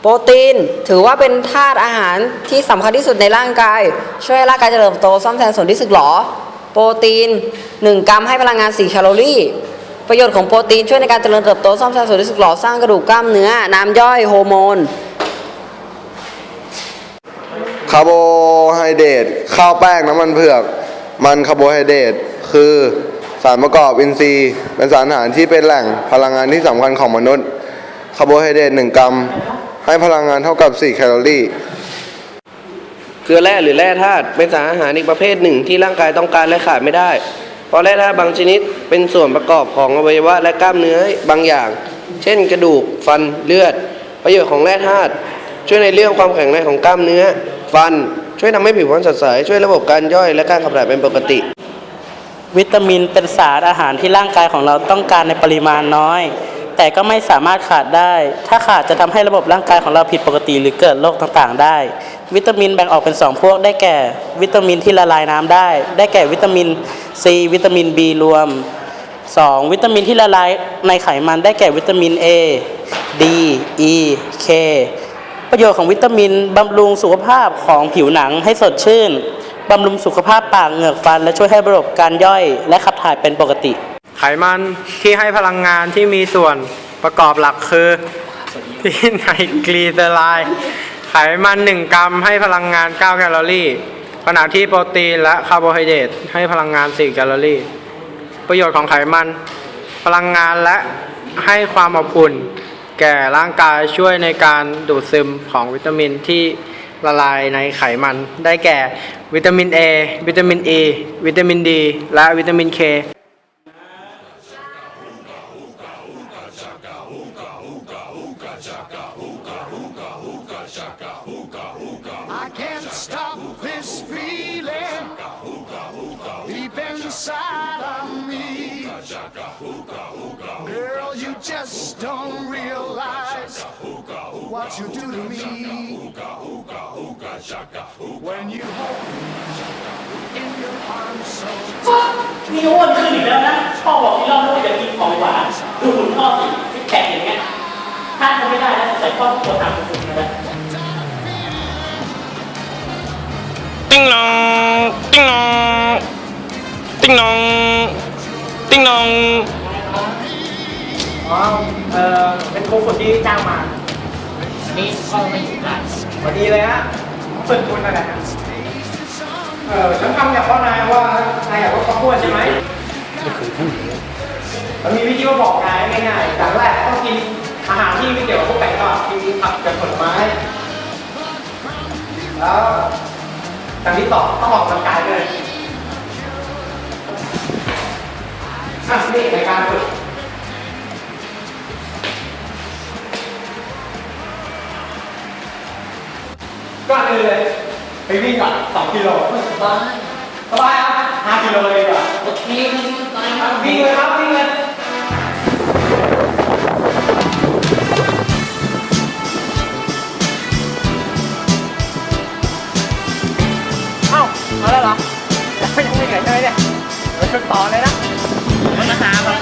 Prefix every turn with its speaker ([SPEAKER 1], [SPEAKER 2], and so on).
[SPEAKER 1] โปรตีนถือว่าเป็นธาตุอาหารที่สำคัญที่สุดในร่างกาย ช่วยร่างกายเจริญเติบโตซ่อมแซมส่วนที่สึกหรอ โปรตีน 1 กรัมให้พลังงาน 4 แคลอรี่ ประโยชน์ของโปรตีนช่วยในการเจริญเติบโตซ่อมแซมส่วนที่สึกหรอสร้างกระดูกกล้ามเนื้อ น้ำย่อยโฮอร์โมน
[SPEAKER 2] คาร์โบไฮเดรตข้าวแป้งน้ำมันเผือก มันคาร์โบไฮเดรตคือสารประกอบอินทรีย์เป็นสารอาหารที่เป็นแหล่งพลังงานที่สำคัญของมนุษย์คาร์โบไฮเดรต1กรัม ให้พลังงานเท่ากับ 4 แคลอรี่
[SPEAKER 3] เกลือแร่หรือแร่ธาตุเป็นสารอาหารอีกประเภทหนึ่งที่ร่างกายต้องการและขาดไม่ได้ เพราะแร่ธาตุบางชนิดเป็นส่วนประกอบของอวัยวะและกล้ามเนื้อบางอย่าง เช่น กระดูก ฟันเลือด ประโยชน์ของแร่ธาตุช่วยในเรื่องความแข็งแรงของกล้ามเนื้อ ฟันช่วยทำให้ผิวพรรณสดใสช่วยระบบการย่อยและการขับถ่ายเป็นปกติ
[SPEAKER 4] วิตามินเป็นสารอาหารที่ร่างกายของเราต้องการในปริมาณน้อย แต่ก็ไม่สามารถขาดได้ ถ้าขาดจะทำให้ระบบร่างกายของเราผิดปกติหรือเกิดโรคต่างๆ ได้ วิตามินแบ่งออกเป็น 2 พวกได้แก่ วิตามินที่ละลายน้ำได้ ได้แก่วิตามิน C วิตามิน B รวม 2. วิตามินที่ละลายในไขมันได้แก่วิตามิน A D E K ประโยชน์ของวิตามินบำรุงสุขภาพของผิวหนังให้สดชื่นบำรุงสุขภาพปากเหงือกฟัน และช่วยให้ระบบการย่อย และขับถ่ายเป็นปกติ
[SPEAKER 5] ไขมันที่ให้พลังงานที่มีส่วนประกอบหลักคือที่ไนกลีเซอไรด์ไขมัน 1 กรัมให้พลังงาน 9 แคลอรี่ ขณะที่โปรตีนและคาร์โบไฮเดรตให้พลังงาน 4 แคลอรี่ ประโยชน์ของไขมัน พลังงานและให้ความอบอุ่น แก่ร่างกายช่วยในการดูดซึมของวิตามินที่ละลายในไขมัน ได้แก่วิตามิน A วิตามิน E วิตามิน D และวิตามิน K
[SPEAKER 6] I can't stop this feeling deep inside of me. Girl, you just don't realize what you do to me. When you hold me in your arms so
[SPEAKER 4] นี่อ้วนขึ้นอีกแล้วนะพ่อบอกที่เราไม่จะกินของหวาน ดูหุ่นพ่อสิ ำไม่ได้นะใส่พ่อตัวตามสุดๆนะ
[SPEAKER 7] ติ้งนองติ้งนองติ้งนองติ้งนอง
[SPEAKER 5] อ๋อเออเป็นครูฝึกที่จ้างมา
[SPEAKER 4] นี่พ่อไม่อยู่ได้
[SPEAKER 5] สวัสดีเลยฮะฝึกคุณอะไรฮะเออฉันฟังจากพ่อนายว่านายอยากลดความอ้วนใช่ไหมไม่เคยพูดเลยมันมีวิธีมาบอกนายง่ายๆอย่างแรกต้องกิน อาหารที่ไม่เกี่ยวกับพวกไก่ทอดกินผักกับผลไม้ แล้วอย่างที่สองต้องออกกำลังกายด้วยอะนี่ในการฝึกก็เลยเลยไปวิ่งก่อนสองกิโล
[SPEAKER 4] สบาย
[SPEAKER 5] สบายครับห้ากิโลเลยดีกว่า
[SPEAKER 4] โอเคไม่สบายครับ
[SPEAKER 5] วิ่งเลยครับวิ่งเลย ต่อเลยนะมันหามา